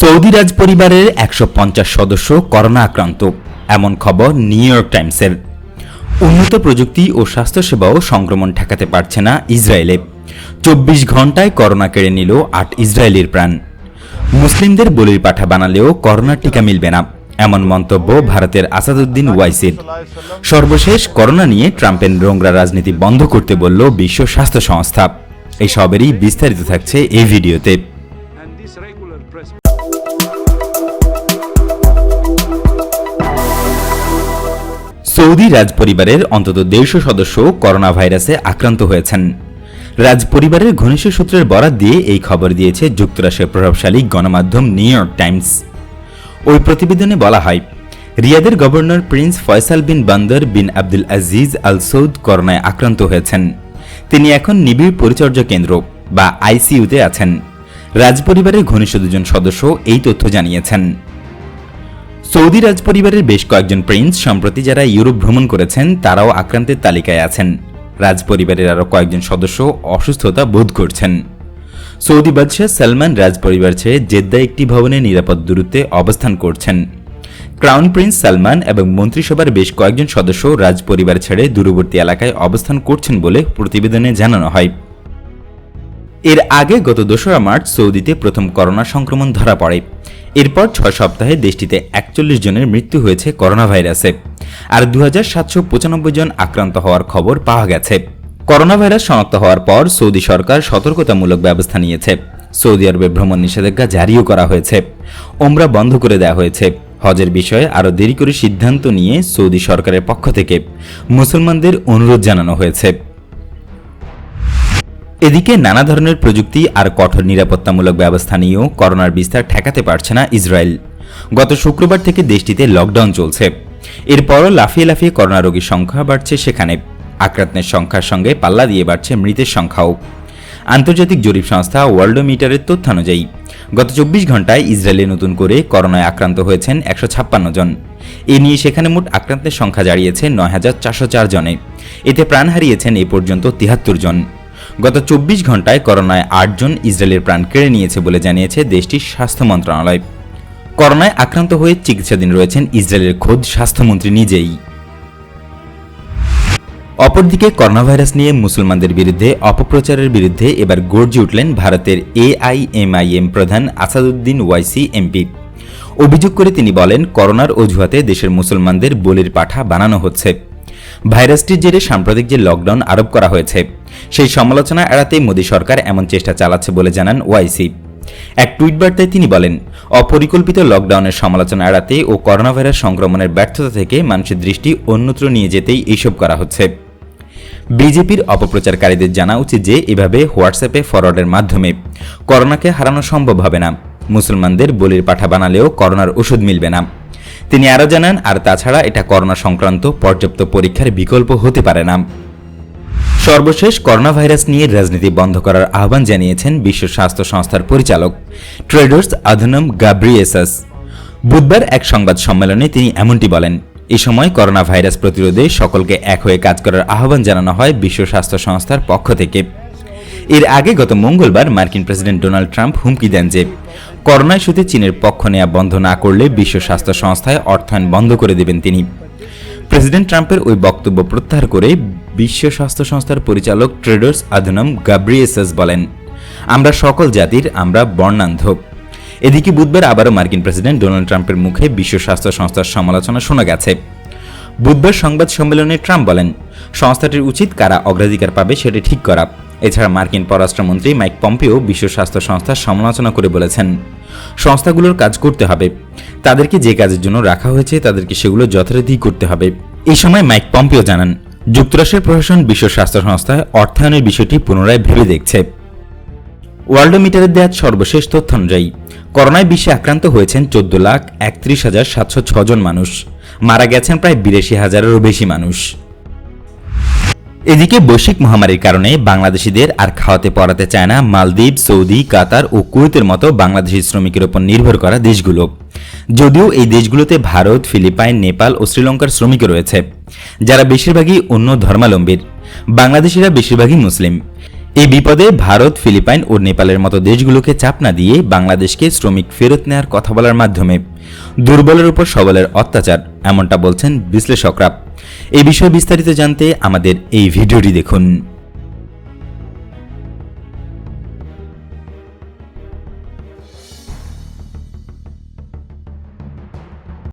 Saudi রাজ পরিবারের একশো পঞ্চাশ সদস্য করোনা আক্রান্ত। এমন খবর নিউ ইয়র্ক টাইমসের। উন্নত প্রযুক্তি ও স্বাস্থ্যসেবাও সংক্রমণ ঠেকাতে পারছে না ইসরায়েলে। চব্বিশ ঘন্টায় করোনা কেড়ে নিল আট ইসরায়েলির প্রাণ। মুসলিমদের বলির পাঠা বানালেও করোনার টিকা মিলবে না, এমন মন্তব্য ভারতের আসাদুদ্দিন ওয়াইসির। সর্বশেষ করোনা নিয়ে ট্রাম্পের নোংরা রাজনীতি বন্ধ করতে বলল বিশ্ব স্বাস্থ্য সংস্থা। এই সবেরই বিস্তারিত থাকছে এই ভিডিওতে। সৌদি রাজপরিবারের অন্তত দেড়শো সদস্য করোনা ভাইরাসে আক্রান্ত হয়েছেন। রাজপরিবারের ঘনিষ্ঠ সূত্রের বরাত দিয়ে এই খবর দিয়েছে যুক্তরাষ্ট্রের প্রভাবশালী গণমাধ্যম নিউ ইয়র্ক টাইমস। ওই প্রতিবেদনে বলা হয়, রিয়াদের গভর্নর প্রিন্স ফয়সাল বিন বান্দর বিন আব্দুল আজিজ আল সৌদ করোনায় আক্রান্ত হয়েছেন। তিনি এখন নিবিড় পরিচর্যা কেন্দ্র বা আইসিইউতে আছেন। রাজপরিবারের ঘনিষ্ঠ দুজন সদস্য এই তথ্য জানিয়েছেন। সৌদি রাজপরিবারের বেশ কয়েকজন প্রিন্স, সম্প্রতি যারা ইউরোপ ভ্রমণ করেছেন, তারাও আক্রান্তের তালিকায় আছেন। রাজপরিবারের আরও কয়েকজন সদস্য অসুস্থতা বোধ করছেন। সৌদি বাদশাহ সালমান রাজপরিবার ছেড়ে জেদ্দা একটি ভবনে নিরাপদ দূরত্বে অবস্থান করছেন। ক্রাউন প্রিন্স সালমান এবং মন্ত্রিসভার বেশ কয়েকজন সদস্য রাজপরিবার ছেড়ে দূরবর্তী এলাকায় অবস্থান করছেন বলে প্রতিবেদনে জানানো হয়। এর আগে গত দোসরা মার্চ সৌদিতে প্রথম করোনা সংক্রমণ ধরা পড়ে। এরপর ছয় সপ্তাহে দেশটিতে একচল্লিশ জনের মৃত্যু হয়েছে করোনা ভাইরাসে আর দু হাজার সাতশো পঁচানব্বই জন আক্রান্ত হওয়ার খবর পাওয়া গেছে। করোনা ভাইরাস শনাক্ত হওয়ার পর সৌদি সরকার সতর্কতামূলক ব্যবস্থা নিয়েছে। সৌদি আরবে ভ্রমণ নিষেধাজ্ঞা জারিও করা হয়েছে। ওমরা বন্ধ করে দেওয়া হয়েছে। হজের বিষয়ে আরও দেরি করে সিদ্ধান্ত নিয়ে সৌদি সরকারের পক্ষ থেকে মুসলমানদের অনুরোধ জানানো হয়েছে। এদিকে নানা ধরনের প্রযুক্তি আর কঠোর নিরাপত্তামূলক ব্যবস্থা নিয়েও করোনার বিস্তার ঠেকাতে পারছে না ইসরায়েল। গত শুক্রবার থেকে দেশটিতে লকডাউন চলছে। এরপরও লাফিয়ে লাফিয়ে করোনা রোগীর সংখ্যা বাড়ছে সেখানে। আক্রান্তের সংখ্যার সঙ্গে পাল্লা দিয়ে বাড়ছে মৃতের সংখ্যাও। আন্তর্জাতিক জরিপ সংস্থা ওয়ার্ল্ডোমিটারের তথ্যানুযায়ী, গত চব্বিশ ঘন্টায় ইসরায়েলে নতুন করে করোনায় আক্রান্ত হয়েছেন একশো ছাপ্পান্ন জন। এ নিয়ে সেখানে মোট আক্রান্তের সংখ্যা দাঁড়িয়েছে নয় হাজার চারশো চার জনে। এতে প্রাণ হারিয়েছেন এ পর্যন্ত তিহাত্তর জন। গত চব্বিশ ঘন্টায় করোনায় আটজন ইসরায়েলের প্রাণ কেড়ে নিয়েছে বলে জানিয়েছে দেশটির স্বাস্থ্য মন্ত্রণালয়। করোনায় আক্রান্ত হয়ে চিকিৎসাধীন রয়েছেন ইসরায়েলের খোদ স্বাস্থ্যমন্ত্রী নিজেই। অপরদিকে করোনা ভাইরাস নিয়ে মুসলমানদের বিরুদ্ধে অপপ্রচারের বিরুদ্ধে এবার গর্জে উঠলেন ভারতের এআইএমআইএম প্রধান আসাদুদ্দিন ওয়াইসি এমপি। অভিযোগ করে তিনি বলেন, করোনার অজুহাতে দেশের মুসলমানদের বলির পাঠা বানানো হচ্ছে। ভাইরাসটির জেরে সাম্প্রতিক যে লকডাউন আরোপ করা হয়েছে, সেই সমালোচনা এড়াতে মোদী সরকার এমন চেষ্টা চালাচ্ছে বলে জানান ওয়াইসি। এক টুইট বার্তায় তিনি বলেন, অপরিকল্পিত লকডাউনের সমালোচনা এড়াতে ও করোনা ভাইরাস সংক্রমণের ব্যর্থতা থেকে মানুষের দৃষ্টি অন্যত্র নিয়ে যেতেই এইসব করা হচ্ছে। বিজেপির অপপ্রচারকারীদের জানা উচিত যে, এভাবে হোয়াটসঅ্যাপে ফরওয়ার্ডের মাধ্যমে করোনাকে হারানো সম্ভব হবে না। মুসলমানদের বলির পাঠা বানালেও করোনার ওষুধ মিলবে না। তিনি আরও জানান, আর তাছাড়া এটা করোনা সংক্রান্ত পর্যাপ্ত পরীক্ষার বিকল্প হতে পারে না। সর্বশেষ করোনা ভাইরাস নিয়ে রাজনীতি বন্ধ করার আহ্বান জানিয়েছেন বিশ্ব স্বাস্থ্য সংস্থার পরিচালক, ট্রেডার্স আধনম গাব্রিয়েসাস। বুধবার এক সংবাদ সম্মেলনে তিনি এমনটি বলেন, এ সময় করোনা ভাইরাস প্রতিরোধে সকলকে এক হয়ে কাজ করার আহ্বান জানানো হয় বিশ্ব স্বাস্থ্য সংস্থার পক্ষ থেকে। এর আগে গত মঙ্গলবার মার্কিন প্রেসিডেন্ট ডোনাল্ড ট্রাম্প হুমকি দেন যে করোনা ইস্যুতে চীনের পক্ষ নেওয়া বন্ধ না করলে বিশ্ব স্বাস্থ্য সংস্থায় অর্থায়ন বন্ধ করে দেবেন তিনি। প্রেসিডেন্ট ট্রাম্পের ওই বক্তব্য প্রত্যাহার করে বিশ্ব স্বাস্থ্য সংস্থার পরিচালক ট্রেডার্স আধনম গাব্রিয়েসাস বলেন, আমরা সকল জাতির, আমরা বর্ণান্ধ। এদিকে বুধবার আবারও মার্কিন প্রেসিডেন্ট ডোনাল্ড ট্রাম্পের মুখে বিশ্ব স্বাস্থ্য সংস্থার সমালোচনা শোনা গেছে। বুধবার সংবাদ সম্মেলনে ট্রাম্প বলেন, সংস্থাটির উচিত কারা অগ্রাধিকার পাবে সেটি ঠিক করা। এছাড়া মার্কিন পররাষ্ট্রমন্ত্রী মাইক পম্পিও বিশ্ব স্বাস্থ্য সংস্থার সমালোচনা করে বলেছেন, সংস্থাগুলোর কাজ করতে হবে। তাদেরকে যে কাজের জন্য রাখা হয়েছে, তাদেরকে সেগুলো যথারীতি করতে হবে। এই সময় মাইক পম্পিও জানান, যুক্তরাষ্ট্রের প্রশাসন বিশ্ব স্বাস্থ্য সংস্থায় অর্থায়নের বিষয়টি পুনরায় ভেবে দেখছে। ওয়ার্ল্ডোমিটারের দেওয়া সর্বশেষ তথ্য অনুযায়ী, করোনায় বিশ্বে আক্রান্ত হয়েছেন চোদ্দ লাখ একত্রিশ হাজার সাতশো ছজন মানুষ। মারা গেছেন প্রায় বিরাশি হাজারেরও বেশি মানুষ। এদিকে বৈশ্বিক মহামারীর কারণে বাংলাদেশিদের আর খাওয়াতে পড়াতে চায় না মালদ্বীপ, সৌদি, কাতার ও কুয়েতের মতো বাংলাদেশি শ্রমিকের উপর নির্ভর করা দেশগুলো। যদিও এই দেশগুলোতে ভারত, ফিলিপাইন, নেপাল ও শ্রীলঙ্কার শ্রমিক রয়েছে, যারা বেশিরভাগই অন্য ধর্মাবলম্বীর। বাংলাদেশিরা বেশিরভাগই মুসলিম। এই বিপদে ভারত, ফিলিপাইন ও নেপালের মতো দেশগুলোকে চাপ না দিয়ে বাংলাদেশকে শ্রমিক ফেরত নেয়ার কথা বলার মাধ্যমে দুর্বলের উপর সবলের অত্যাচার এমনটা বলছেন বিশ্লেষকরা। এই বিষয়ে বিস্তারিত জানতে আমাদের এই ভিডিওটি দেখুন।